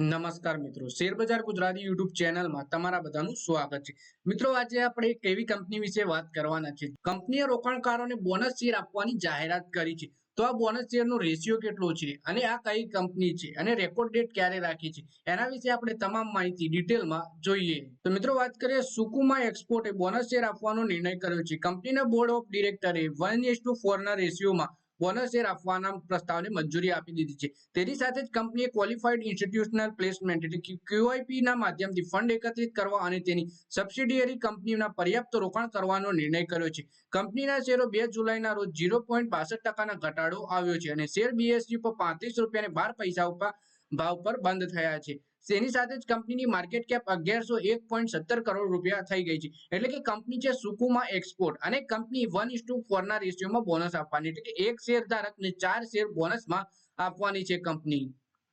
નમસ્કાર મિત્રો. શેરબજાર ગુજરાતી યુટ્યુબ ચેનલમાં તમારા બધાનું સ્વાગત છે. મિત્રો, આજે આપણે એક એવી કંપની વિશે વાત કરવાના છે. કંપનીએ રોકાણકારોને બોનસ શેર આપવાની જાહેરાત કરી છે. તો આ બોનસ શેરનો રેશિયો કેટલો છે અને આ કઈ કંપની છે અને રેકોર્ડ ડેટ ક્યારે રાખી છે? એના વિશે આપણે તમામ માહિતી ડિટેલમાં જોઈએ. તો મિત્રો, વાત કરીએ સુકુમા એક્સપોર્ટે બોનસ શેર આપવાનો નિર્ણય કર્યો છે. કંપનીના બોર્ડ ઓફ ડિરેક્ટરે વન એસ ટુ ફોરના રેશિયોમાં બોનસ શેર આપવાના પ્રસ્તાવને મંજૂરી આપી દીધી છે. તેની સાથે જ કંપનીએ ક્વોલિફાઈડ ઇન્સ્ટિટ્યુશનલ પ્લેસમેન્ટ એટલે ક્યુઆઈપી ના માધ્યમથી ફંડ એકત્રિત કરવા અને તેની સબસિડિયરી કંપનીના પર્યાપ્ત રોકાણ કરવાનો નિર્ણય કર્યો છે. કંપનીના શેરો બે જુલાઈના રોજ ઝીરો પોઈન્ટ બાસઠ ટકાના ઘટાડો આવ્યો છે અને શેર બીએસજી પર પાંત્રીસ રૂપિયા બાર પૈસા ઉપર ભાવ પર બંધ થયા છે. તેની સાથે જ કંપનીની માર્કેટ કેપ અગિયારસો એક પોઈન્ટ સત્તર કરોડ રૂપિયા થઈ ગઈ છે. એટલે કે કંપની છે સુકુમાં એક્સપોર્ટ અને કંપની વન ઇસ ટુ ફોરના રેશિયોમાં બોનસ આપવાની. એટલે કે એક શેર ધારકને ચાર શેર બોનસમાં આપવાની છે કંપની.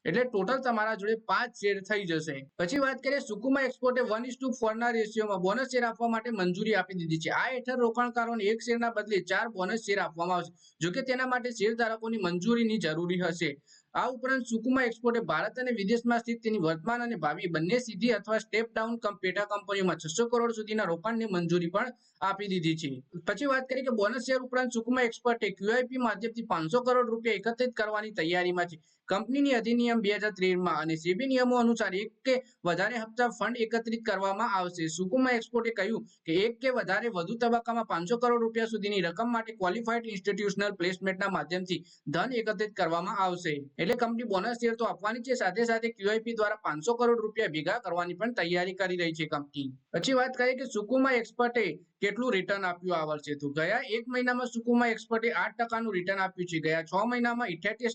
એટલે ટોટલ તમારા જોડે પાંચ શેર થઈ જશે. પછી વાત કરીએ સુકુમા એક્સપોર્ટે વન ઇસ ટુ ફોરના રેશિયોમાં બોનસ શેર આપવા માટે મંજૂરી આપી દીધી છે. આ હેઠળ રોકાણકારોને એક શેરના બદલે ચાર બોનસ શેર આપવામાં આવશે. જોકે તેના માટે શેર ધારકોની મંજૂરીની જરૂરી હશે. આ ઉપરાંત સુકુમા એક્સપોર્ટે ભારત અને વિદેશમાં સ્થિત તેની વર્તમાન અને ભાવિ બંને સીધી અથવા સ્ટેપ ડાઉન પેટા કંપનીઓમાં છસો કરોડ સુધીના રોકાણની મંજૂરી પણ આપી દીધી છે. પછી વાત કરીએ કે બોનસ શેર ઉપરાંત સુકુમા એક્સપોર્ટે ક્યુઆઈપી માધ્યમથી પાંચસો કરોડ રૂપિયા એકત્રિત કરવાની તૈયારીમાં છે. કંપનીની અધિનિયમ બે હજાર ત્રેરમાં અને સેબી નિયમો અનુસાર એક કે વધારે હપ્તા ફંડ એકત્રિત કરવામાં આવશે. સુકુમા એક્સપોર્ટે કહ્યું કે એક કે વધારે વધુ તબક્કામાં પાંચસો કરોડ રૂપિયા સુધીની રકમ માટે ક્વોલિફાઈડ ઇન્સ્ટિટ્યુશનલ પ્લેસમેન્ટના માધ્યમથી ધન એકત્રિત કરવામાં આવશે. એટલે કંપની બોનસ શેર તો આપવાની છે. સાથે સાથે ક્યુઆઈપી દ્વારા પાંચસો કરોડ રૂપિયા ભેગા કરવાની પણ તૈયારી કરી રહી છે કંપની પછી વાત કરીએ કે સુકુમા એક્સપર્ટે કેટલું રિટર્ન આપ્યું આ વર્ષે? તો ગયા એક મહિનામાં સુકુમા એક્સપર્ટે આઠ ટકાનું રિટર્ન આપ્યું છે. ગયા છ મહિનામાં ઇઠ્યાસી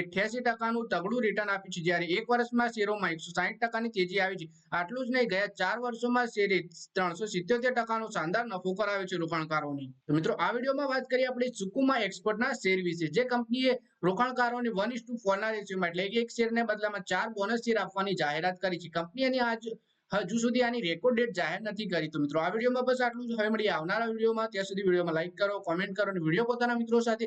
ઇઠ્યાસી ટકાનું તગડું રિટર્ન આપ્યું છે. જ્યારે એક વર્ષમાં શેરોમાં એકસો સાહીઠ ટકાની તેજી આવી છે. આટલું જ નહીં, ગયા ચાર વર્ષોમાં શેરે ત્રણસો સિત્યોતેર ટકાનો શાનદાર નફો કરાવ્યો છે રોકાણકારોને. તો મિત્રો, આ વિડીયોમાં વાત કરીએ આપણે સુકુમા એક્સપર્ટના શેર વિશે. જે કંપનીએ રોકાણકારોને વન ઇસ ટુ ફોરના રેશિયોમાં એટલે એક શેરને બદલામાં ચાર બોનસ શેર આપવાની જાહેરાત કરી છે. કંપની એની આજ હજુ સુધી આની રેકોર્ડ ડેટ જાહેર નથી કરી. તો મિત્રો, આ વિડીયોમાં બસ આટલું જ. હવે મળીએ આવનારા વિડીયોમાં. ત્યાં સુધી વિડીયોમાં લાઇક કરો કોમેન્ટ કરો અને વીડિયો પોતાના મિત્રો સાથે